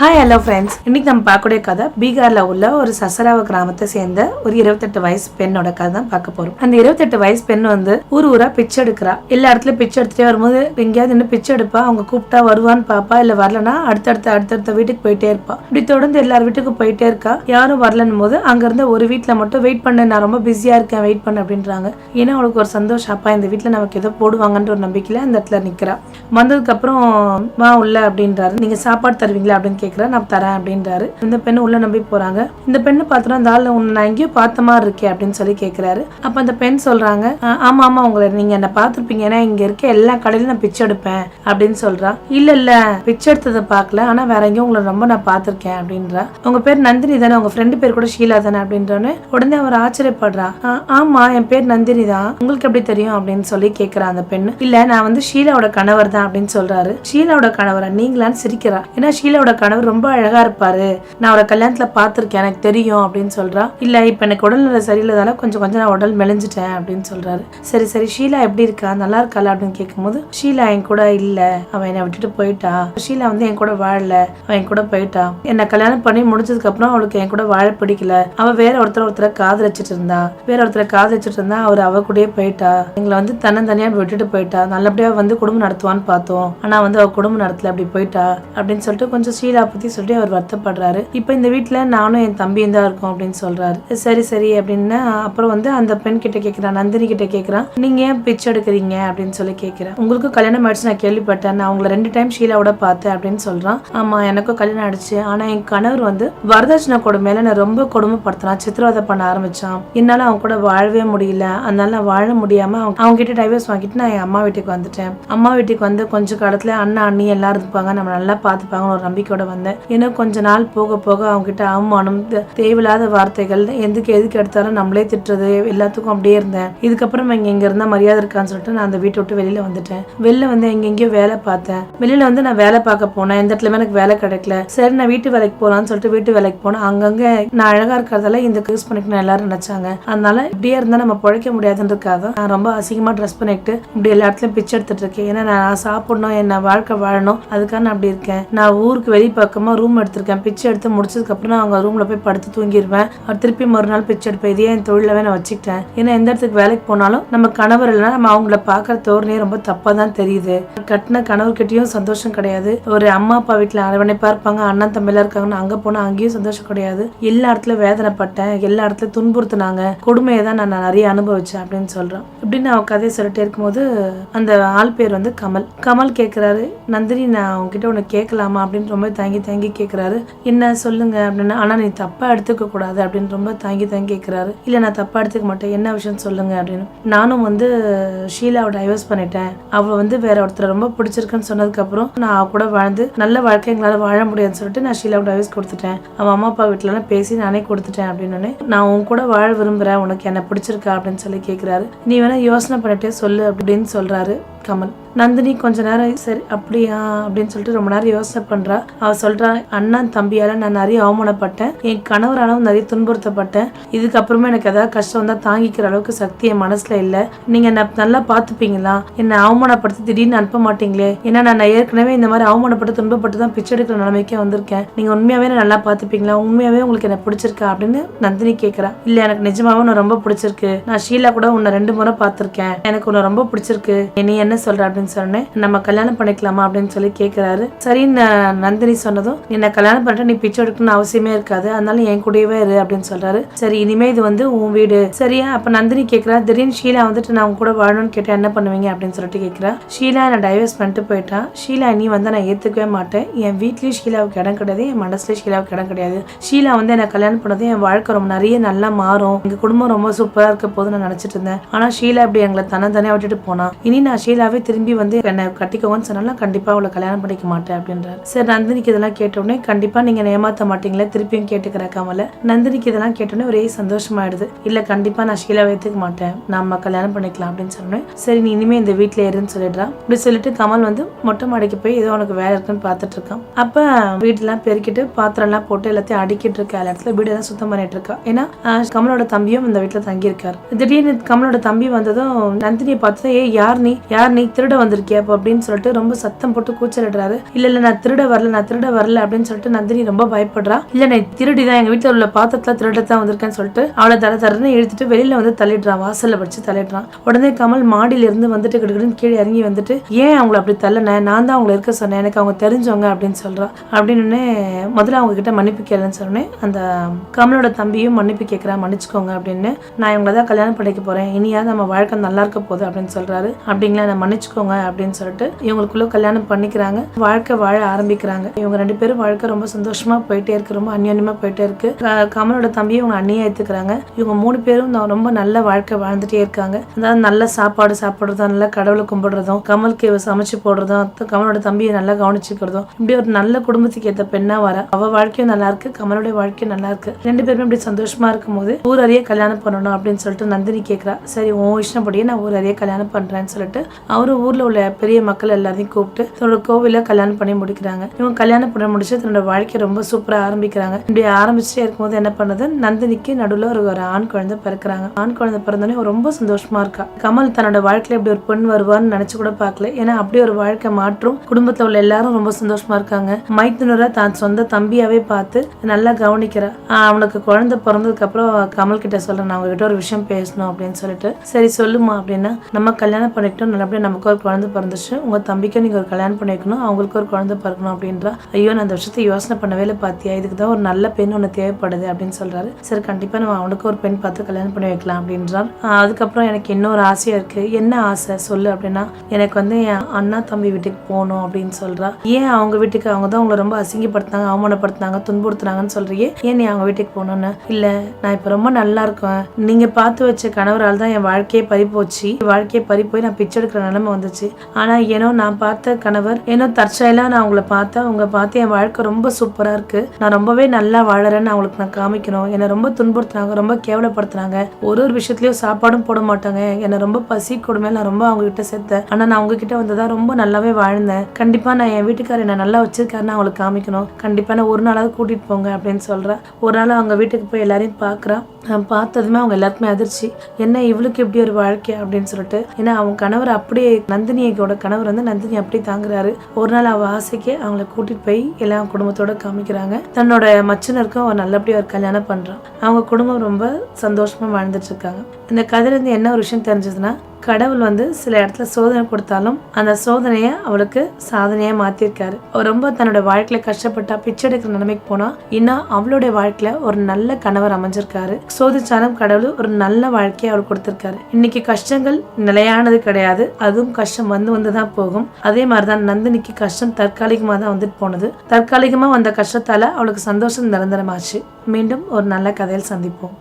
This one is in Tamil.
ஹாய் ஹலோ ஃப்ரெண்ட்ஸ் இன்னைக்கு நம்ம பார்க்கக்கூடிய கதை பீகார்ல உள்ள ஒரு சசராவ கிராமத்தை சேர்ந்த ஒரு இருபத்தெட்டு வயசு பெண்ணோட கதை தான் பார்க்க போறோம். அந்த இருபத்தெட்டு வயசு பெண் வந்து ஊர் ஊரா பிச்சை எடுக்கிறா. எல்லா இடத்துல பிச்சை எடுத்துட்டே வரும்போது எங்கேயாவது இன்னும் பிச்சை எடுப்பா? அவங்க கூப்பிட்டா வருவான்னு பாப்பா? இல்ல வரலன்னா அடுத்தடுத்த அடுத்தடுத்த வீட்டுக்கு போயிட்டே இருப்பா. இப்படி தொடர்ந்து எல்லார் வீட்டுக்கும் போயிட்டே இருக்கா. யாரும் வரலன்னு போது அங்க இருந்த ஒரு வீட்டில் மட்டும் வெயிட் பண்ண நான் ரொம்ப பிஸியா இருக்கேன் வெயிட் பண்ண அப்படின்றாங்க. ஏன்னா அவளுக்கு ஒரு சந்தோஷம். அப்பா இந்த வீட்டில் நமக்கு ஏதோ போடுவாங்கன்ற ஒரு நம்பிக்கையில அந்த இடத்துல நிக்கிறா. வந்ததுக்கு அப்புறம் வா உள்ள அப்படின்றாரு. நீங்க சாப்பாடு தருவீங்களா? அப்படின்னு கேட்குறேன் நான் தரேன் அப்படின்றாரு. இந்த பெண்ணு உள்ள நம்பி போறாங்க. இந்த பெண்ணு பார்த்தோன்னா அந்த ஆள் உன்னை நான் எங்கேயோ பார்த்த மாதிரி இருக்கே அப்படின்னு சொல்லி கேட்குறாரு அப்ப அந்த பெண் சொல்றாங்க ஆமா ஆமா உங்களை நீங்க என்ன பார்த்துருப்பீங்க. ஏன்னா இங்க இருக்க எல்லா கடையிலும் நான் பிச்சை எடுப்பேன் அப்படின்னு சொல்றா. இல்ல இல்ல பிச்சை எடுத்ததை பார்க்கல. ஆனா வேற எங்கேயும் உங்களை ரொம்ப நான் பார்த்துருக்கேன் அப்படின்றா. உங்க பேர் நந்தினி தானே? உங்க ஃப்ரெண்டு பேர் கூட ஷீலா தானே? அப்படின்றோன்னு உடனே அவர் ஆச்சரியப்படுறா. ஆமா என் பேர் நந்தினி தான். உங்களுக்கு எப்படி தெரியும்? அப்படின்னு சொல்லி கேக்குறா அந்த பெண்ணு. இல்ல நான் வந்து ஷீலாவோட கணவர் தான் அப்படின்னு சொல்றாரு. ஷீலாவோட கணவரா? நீங்களான்னு சிரிக்கிறா. ஏன்னா ஷீலாவோட கணவர் ரொம்ப அழகா இருப்பாரு. நான் அவரை கல்யாணத்துல பார்த்துருக்கேன் எனக்கு தெரியும் அப்படின்னு சொல்றா. இல்ல இப்ப எனக்கு உடல்நிலை சரியில்லாதால கொஞ்சம் கொஞ்சம் நான் உடல் மெலிஞ்சிட்டேன் அப்படின்னு சொல்றாரு. சரி சரி ஷீலா எப்படி இருக்கா? நல்லா இருக்காளா? அப்படின்னு கேட்கும்போது ஷீலா என் கூட இல்ல. அவன் என்னை விட்டுட்டு போயிட்டா. ஷீலா வந்து என் கூட வாழல. அவன் என் கூட போயிட்டா. என்னை கல்யாணம் பண்ணி முடிஞ்சதுக்கு அப்புறம் அவளுக்கு என் கூட வாழ பிடிக்கல. அவ வேற ஒருத்தர் ஒருத்தரை காதலிச்சிட்டு இருந்தா. வேற ஒருத்தரை காதலிச்சிட்டு இருந்தா அவர் அவ கூடயே போயிட்டா. எங்களை வந்து தன்னந்தனியா விட்டுட்டு போயிட்டா. நல்லபடியா வந்து குடும்பம் நடத்துவான்னு பார்த்தோம். ஆனா வந்து அவ குடும்பம் நடத்தல அப்படி போயிட்டா. அப்படின்னு சொல்லிட்டு கொஞ்சம் ஷீலா பற்றி சொல்லி அவர் வருத்தப்படுறாரு. இப்போ இந்த வீட்ல நானும் என் தம்பியும் தான் இருக்கோம் அப்படின்னு சொல்றாரு. சரி சரி அப்படின்னு அப்புறம் வந்து அந்த பெண் கிட்ட கேட்குறான் நந்தினி கிட்ட கேட்குறான் நீங்க ஏன் பிச்சை எடுக்கிறீங்க அப்படின்னு சொல்லி கேட்குறேன் உங்களுக்கு கல்யாணம் ஆயிடுச்சு நான் கேள்விப்பட்டேன். நான் உங்களை ரெண்டு டைம் ஷீலாவோட பார்த்தேன் அப்படின்னு சொல்றான். ஆமா எனக்கும் கல்யாணம் ஆயிடுச்சு. ஆனால் என் கணவர் வந்து வரதட்சணை கொடுமையில நான் ரொம்ப கொடுமைப்படுத்தினான் சித்திரவதை பண்ண ஆரம்பிச்சான். என்னால அவன் கூட வாழவே முடியல. அதனால நான் வாழ முடியாம அவங்க அவங்க கிட்ட டைவர்ஸ் வாங்கிட்டு நான் என் அம்மா வீட்டுக்கு வந்துட்டேன். அம்மா வீட்டுக்கு வந்து கொஞ்ச காலத்துல அண்ணா அண்ணி எல்லாரும் இருப்பாங்க. நம்ம நல்லா பார்த்துப்பாங்கன்னு ஒரு நம்பிக்கையோட வந்தேன். ஏன்னா கொஞ்ச நாள் போக போக அவங்க கிட்ட அவமானம் தேவையில்லாத வார்த்தைகள் எதுக்கு எதுக்கு எடுத்தாலும் நம்மளே திட்டுறது எல்லாத்துக்கும் அப்படியே இருந்தேன். இதுக்கப்புறம் இங்க இங்கே இருந்தால் மரியாதை இருக்கான்னு சொல்லிட்டு நான் அந்த வீட்டை விட்டு வெளியில வந்துட்டேன். வெளில வந்து எங்கெங்கேயோ வேலை பார்த்தேன். வெளியில வந்து நான் வேலை பார்க்க போனேன். எந்த இடத்துல எனக்கு வேலை கிடைக்கல. சரி நான் வீட்டு வேலைக்கு போகலான்னு சொல்லிட்டு வீட்டு வேலைக்கு போனேன். அங்கங்கே நான் அழகா இருக்கிறதால இந்த யூஸ் பண்ணிக்கணும் எல்லாரும் நினைச்சாங்க. அதனால இப்படியே இருந்தால் நம்ம பிழைக்க முடியாதுன்றதுக்காக நான் ரொம்ப அசிங்கமா ட்ரெஸ் பண்ணிட்டு இப்படி எல்லா இடத்துலையும் பிச்சை எடுத்துட்டு இருக்கேன். ஏன்னா நான் சாப்பிடணும் என்ன வாழ்க்கை வாழணும். அதுக்காக நான் அப்படி இருக்கேன். நான் ஊருக்கு வெளியே பக்கமாக ரூம் எடுத்திருக்கேன். பிச்சை எடுத்து முடிச்சதுக்கப்புறம் நான் அவங்க ரூமில் போய் படுத்து தூங்கிடுவேன் அவர் திருப்பி மறுநாள் பிச்சை எடுப்பேன். இதே என் தொழிலவே நான் வச்சுக்கிட்டேன். ஏன்னா எந்த இடத்துக்கு வேலைக்கு போனாலும் நம்ம கணவர் இல்லைன்னா நம்ம அவங்கள பார்க்குற தோரணையே ரொம்ப தப்பாக தான் தெரியுது. கட்டின கணவர்கிட்டையும் சந்தோஷம் கிடையாது. ஒரு அம்மா அப்பா வீட்டில் அரவணைப்பாக இருப்பாங்க. அண்ணன் தம்பிலாம் இருக்காங்கன்னு அங்கே போனால் அங்கேயும் சந்தோஷம் கிடையாது. எல்லா இடத்துல வேதனைப்பட்டேன். எல்லா இடத்துல துன்புறுத்துனாங்க. கொடுமையை தான் நான் நிறைய அனுபவிச்சேன் அப்படின்னு சொல்கிறேன் இப்படின்னு அவன் கதையை சொல்லிட்டே இருக்கும்போது அந்த ஆள் பேர் வந்து கமல். கமல் கேட்குறாரு நந்தினி நான் அவங்ககிட்ட ஒன்று கேட்கலாமா? அப்படின்னு ரொம்ப தாங்கி தாங்கி கேட்குறாரு என்ன சொல்லுங்க அப்படின்னா. ஆனால் நீ தப்பாக எடுத்துக்க கூடாது அப்படின்னு ரொம்ப தாங்கி தாங்கி கேட்குறாரு இல்லை நான் தப்பாக எடுத்துக்க மாட்டேன். என்ன விஷயம் சொல்லுங்க அப்படின்னு. நானும் வந்து ஷீலாவை டைவர்ஸ் பண்ணிட்டேன். அவள் வந்து வேற ஒருத்தரை ரொம்ப பிடிச்சிருக்குன்னு சொன்னதுக்கப்புறம் நான் அவ கூட வாழ்ந்து நல்ல வாழ்க்கை எங்களால் வாழ முடியாதுன்னு சொல்லிட்டு நான் ஷீலாவை டைவர்ஸ் கொடுத்துட்டேன். அவன் அம்மா அப்பா வீட்டுலலாம் பேசி நானே கொடுத்துட்டேன் அப்படின்னு. நான் உன் கூட வாழ விரும்புகிறேன் உனக்கு என்ன பிடிச்சிருக்கா? அப்படின்னு சொல்லி கேட்குறாரு நீ வேணா யோசனை பண்ணிட்டே சொல்லு அப்படின்னு சொல்கிறாரு கமல் நந்தினி கொஞ்ச நேரம் சரி அப்படியா? அப்படின்னு சொல்லிட்டு ரொம்ப நேரம் யோசனை பண்றா. அவ சொல்றா அண்ணன் தம்பியால நான் நிறைய அவமானப்பட்டேன். என் கணவராலும் நிறைய துன்புறுத்தப்பட்டேன். இதுக்கப்புறமா எனக்கு ஏதாவது கஷ்டம் வந்தா தாங்கிக்கிற அளவுக்கு சக்தி என் மனசுல இல்ல. நீங்க என்ன நல்லா பாத்துப்பீங்களா என்ன அவமானப்படுத்தி திடீர்னு அனுப்ப மாட்டீங்களே? ஏன்னா நான் ஏற்கனவே இந்த மாதிரி அவமானப்பட்டு துன்பப்பட்டு தான் பிச்சை எடுக்கிற நிலைமைக்கே வந்திருக்கேன். நீங்க உண்மையாவே நான் நல்லா பாத்துப்பீங்களா உண்மையாவே உங்களுக்கு என்ன பிடிச்சிருக்கா? அப்படின்னு நந்தினி கேக்குறா. இல்ல எனக்கு நிஜமாவே உன்னை ரொம்ப பிடிச்சிருக்கு. நான் ஷீலா கூட உன்னை ரெண்டு முறை பார்த்துருக்கேன். எனக்கு உன்னை ரொம்ப பிடிச்சிருக்கு. நீ என்ன சொல்ற அப்படின்னு சொன்னேன். நம்ம கல்யாணம் பண்ணிக்கலாமா அப்படின்னு சொல்லி கேட்கிறாரு சரி நந்தினி சொன்னதும் என்ன கல்யாணம் பண்ணிட்டு நீ பிச்சை எடுக்கணும்னு அவசியமே இருக்காது. அதனால என் கூடவே இரு அப்படின்னு சொல்றாரு. சரி இனிமே இது வந்து உன் வீடு. சரியா? அப்ப நந்தினி கேட்கிறா திடீர்னு ஷீலா வந்துட்டு நான் உங்க கூட வாழணும்னு கேட்டா என்ன பண்ணுவீங்க? அப்படின்னு சொல்லிட்டு கேட்கிறா ஷீலா நான் டைவர்ஸ் பண்ணிட்டு போயிட்டான் ஷீலா நீ வந்து நான் ஏத்துக்கவே மாட்டேன். என் வீட்லயும் ஷீலாவுக்கு இடம் கிடையாது என் மனசுலயும் ஷீலாவுக்கு இடம் கிடையாது. ஷீலா வந்து என்ன கல்யாணம் பண்ணது என் வாழ்க்கை ரொம்ப நிறைய நல்லா மாறும். எங்க குடும்பம் ரொம்ப சூப்பரா இருக்க போது நான் நினைச்சிட்டு இருந்தேன். ஆனா ஷீலா இப்படி எங்களை தன விட்டுட்டு போனா. இனி நான் ஷீலாவே திரும்பி வந்து என்னை கட்டிக்கோன்னு சொன்னாலும் கண்டிப்பாக அவளை கல்யாணம் பண்ணிக்க மாட்டேன் அப்படின்றாரு. சரி நந்தினிக்கு இதெல்லாம் கேட்டோடனே கண்டிப்பாக நீங்கள் ஏமாற்ற மாட்டீங்களே திருப்பியும் கேட்டுக்கிற கமல. நந்தினிக்கு இதெல்லாம் கேட்டோடனே ஒரே சந்தோஷமாயிடுது. இல்லை கண்டிப்பாக நான் ஷீலாவை ஏத்துக்க மாட்டேன். நம்ம கல்யாணம் பண்ணிக்கலாம் அப்படின்னு சொன்னேன் சரி நீ இனிமேல் இந்த வீட்டில் இருன்னு சொல்லிடுறான் இப்படி சொல்லிட்டு கமல் வந்து மொட்டை மாடிக்கு போய் ஏதோ உனக்கு வேலை இருக்குன்னு பார்த்துட்டு இருக்கான். அப்போ வீட்டெல்லாம் பெருக்கிட்டு பாத்திரம்லாம் போட்டு எல்லாத்தையும் அடிக்கிட்டு இருக்க. எல்லா இடத்துல வீடு எல்லாம் சுத்தம் பண்ணிட்டு இருக்கா. ஏன்னா கமலோட தம்பியும் இந்த வீட்டில் தங்கியிருக்காரு. திடீர்னு கமலோட தம்பி வந்ததும் நந்தினியை பார்த்ததும் ஏ யார் நீ? யார் யார் நீ திருட வந்திருக்கியா அப்போ அப்படின்னு சொல்லிட்டு ரொம்ப சத்தம் போட்டு கூச்சலிடுறாரு. இல்ல இல்ல நான் திருட வரல நான் திருட வரல அப்படின்னு சொல்லிட்டு நந்தினி ரொம்ப பயப்படுறா. இல்ல நான் திருடி தான் எங்க வீட்டுல உள்ள பாத்திரத்துல திருட தான் வந்திருக்கேன்னு சொல்லிட்டு அவளை தர தரன்னு இழுத்துட்டு வெளியில வந்து தள்ளிடுறான் வாசல்ல வச்சு தள்ளிடுறான் உடனே கமல் மாடியில இருந்து வந்துட்டு கிடுக்கிடுன்னு கீழே இறங்கி வந்துட்டு ஏன் அவங்கள அப்படி தள்ளன? நான் தான் அவங்கள இருக்க சொன்னேன் எனக்கு அவங்க தெரிஞ்சவங்க அப்படின்னு சொல்றான் அப்படின்னு முதல்ல அவங்க கிட்ட மன்னிப்பு கேளுன்னு சொன்னேன் அந்த கமலோட தம்பியும் மன்னிப்பு கேட்குறா மன்னிச்சுக்கோங்க அப்படின்னு நான் இவங்கள தான் கல்யாணம் பண்ணிக்க போறேன் இனியாவது நம்ம வாழ்க்கை நல்லா இருக்க போகுது அப்படின்னு சொல்றாரு. அப்படிங்களா மன்னிச்சுக்கோங்க அப்படின்னு சொல்லிட்டு இவங்களுக்குள்ள கல்யாணம் பண்ணிக்கிறாங்க. வாழ்க்கை வாழ ஆரம்பிக்கிறாங்க. இவங்க ரெண்டு பேரும் வாழ்க்கை ரொம்ப சந்தோஷமா போயிட்டே இருக்கு. ரொம்ப அந்யோன்யமா போயிட்டே இருக்கு. கமலோட தம்பியை இவங்க அண்ணியா ஏத்துக்கிறாங்க. இவங்க மூணு பேரும் ரொம்ப நல்ல வாழ்க்கை வாழ்ந்துட்டே இருக்காங்க. அதாவது நல்ல சாப்பாடு சாப்பிடுறதும் நல்ல கடவுளை கும்பிடுறதும் கமலுக்கு இவ சமைச்சு போடுறதும் கமலோட தம்பியை நல்லா கவனிச்சுக்கிறதும் இப்படி ஒரு நல்ல குடும்பத்துக்கு ஏத்த பெண்ணா வர அவ வாழ்க்கையும் நல்லா இருக்கு கமலோட வாழ்க்கையும் நல்லா இருக்கு. ரெண்டு பேருமே இப்படி சந்தோஷமா இருக்கும்போது ஊர் அறிய கல்யாணம் பண்ணணும் அப்படின்னு சொல்லிட்டு நந்தினி கேட்கிறா சரி உன் இஷ்டப்படியே நான் ஊர் அறிய கல்யாணம் பண்றேன்னு சொல்லிட்டு அவர் ஊர்ல உள்ள பெரிய மக்கள் எல்லாரையும் கூப்பிட்டு தன்னோட கோவில கல்யாணம் பண்ணி முடிக்கிறாங்க. இவங்க கல்யாணம் பண்ணி முடிச்சு தன்னோட வாழ்க்கையை ரொம்ப சூப்பரா ஆரம்பிக்கிறாங்க. இப்படி ஆரம்பிச்சுட்டே இருக்கும்போது என்ன பண்ணுது? நந்தினிக்கு நடுவில் ஒரு ஒரு ஆண் குழந்தை பிறக்கிறாங்க. ஆண் குழந்தை பிறந்தோடனே ரொம்ப சந்தோஷமா இருக்கா. கமல் தன்னோட வாழ்க்கையில இப்படி ஒரு பெண் வருவான்னு நினைச்சு கூட பார்க்கல. ஏன்னா அப்படி ஒரு வாழ்க்கை மாற்றும். குடும்பத்துல உள்ள எல்லாரும் ரொம்ப சந்தோஷமா இருக்காங்க. மைத்துனரை தான் சொந்த தம்பியாவே பார்த்து நல்லா கவனிக்கிறா அவனுக்கு குழந்தை பிறந்ததுக்கு அப்புறம் கமல் கிட்ட சொல்றேன். நான் உங்ககிட்ட ஒரு விஷயம் பேசணும் அப்படின்னு சொல்லிட்டு சரி சொல்லுமா அப்படின்னா நம்ம கல்யாணம் பண்ணிக்கிட்டோம். நல்லபடியா நமக்கு ஒரு குழந்தை பிறந்துச்சு. உங்கள் தம்பிக்கும் நீங்கள் ஒரு கல்யாணம் பண்ணி வைக்கணும் அவங்களுக்கு ஒரு குழந்தை பிறக்கணும் அப்படின்றா. ஐயோ நான் அந்த விஷயத்தை யோசனை பண்ணவே இல்லை பார்த்தியா இதுக்கு தான் ஒரு நல்ல பெண் ஒன்று தேவைப்படுது அப்படின்னு சொல்றாரு. சரி கண்டிப்பாக நம்ம அவனுக்கு ஒரு பெண் பார்த்து கல்யாணம் பண்ணி வைக்கலாம் அப்படின்றார். அதுக்கப்புறம் எனக்கு இன்னொரு ஆசையாக இருக்கு. என்ன ஆசை? சொல்லு அப்படின்னா எனக்கு வந்து என் அண்ணா தம்பி வீட்டுக்கு போகணும் அப்படின்னு சொல்கிறா ஏன் அவங்க வீட்டுக்கு? அவங்க தான் உங்களை ரொம்ப அசிங்கப்படுத்தினாங்க அவமானப்படுத்தினாங்க துன்புறுத்துனாங்கன்னு சொல்றியே. ஏன் நீ அவங்க வீட்டுக்கு போகணும்னு? இல்லை நான் இப்போ ரொம்ப நல்லா இருக்கேன். நீங்கள் பார்த்து வச்ச கணவரால் தான் என் வாழ்க்கையே பறி போச்சு வாழ்க்கையே பறி போய் நான் பிச்சை எடுக்கிற நிலைமை வந்துச்சு. ஆனால் ஏனோ நான் பார்த்த கணவர் ஏனோ தற்செயலாக நான் அவங்கள பார்த்தா அவங்க பார்த்து என் வாழ்க்கை ரொம்ப சூப்பராக இருக்கு. நான் ரொம்பவே நல்லா வாழறேன்னு அவங்களுக்கு நான் காமிக்கணும். என்னை ரொம்ப துன்புறுத்துனாங்க ரொம்ப கேவலப்படுத்துனாங்க. ஒரு ஒரு விஷயத்துலையும் சாப்பாடும் போட மாட்டாங்க. என்னை ரொம்ப பசி கொடுமை நான் ரொம்ப அவங்க கிட்ட சேர்த்தேன். ஆனால் நான் அவங்க கிட்ட வந்ததான் ரொம்ப நல்லாவே வாழ்ந்தேன். கண்டிப்பாக நான் என் வீட்டுக்காரர் என்னை நல்லா வச்சிருக்காருன்னு அவங்களுக்கு காமிக்கணும். கண்டிப்பாக நான் ஒரு நாளாவது கூட்டிட்டு போங்க அப்படின்னு சொல்கிறேன் ஒரு நாள் அவங்க வீட்டுக்கு போய் எல்லாரையும் பார்க்கறான். நான் பார்த்ததுமே அவங்க எல்லாருக்குமே அதிர்ச்சி. என்ன இவளுக்கு இப்படி ஒரு வாழ்க்கை அப்படின்னு சொல்லிட்டு. ஏன்னா அவங்க கணவர் அப்படியே நந்தினியோட கணவர் வந்து நந்தினி அப்படி தாங்குறாரு. ஒரு நாள் அவள் ஆசைக்கு அவங்கள கூட்டிட்டு போய் எல்லாம் குடும்பத்தோட காமிக்கிறாங்க. தன்னோட மச்சனருக்கும் அவர் நல்லபடியாக ஒரு கல்யாணம் பண்றான். அவங்க குடும்பம் ரொம்ப சந்தோஷமா வாழ்ந்துட்டு இருக்காங்க. இந்த கதையிலேருந்து என்ன ஒரு விஷயம் தெரிஞ்சதுன்னா கடவுள் வந்து சில இடத்துல சோதனை கொடுத்தாலும் அந்த சோதனையை அவளுக்கு சாதனையாக மாற்றிருக்காரு அவர் ரொம்ப தன்னோட வாழ்க்கையில் கஷ்டப்பட்டா பிச்சை எடுக்கிற நிலைமைக்கு போனால் இன்னும் அவளுடைய வாழ்க்கையில் ஒரு நல்ல கணவர் அமைஞ்சிருக்காரு. சோதிச்சாலும் கடவுள் ஒரு நல்ல வாழ்க்கையை அவள் கொடுத்துருக்காரு. இன்னைக்கு கஷ்டங்கள் நிலையானது கிடையாது. அதுவும் கஷ்டம் வந்து வந்து தான் போகும். அதே மாதிரி தான் நந்தினிக்கு கஷ்டம் தற்காலிகமாக தான் வந்துட்டு போனது. தற்காலிகமாக வந்த கஷ்டத்தால் அவளுக்கு சந்தோஷம் நிரந்தரமாச்சு. மீண்டும் ஒரு நல்ல கதையில் சந்திப்போம்.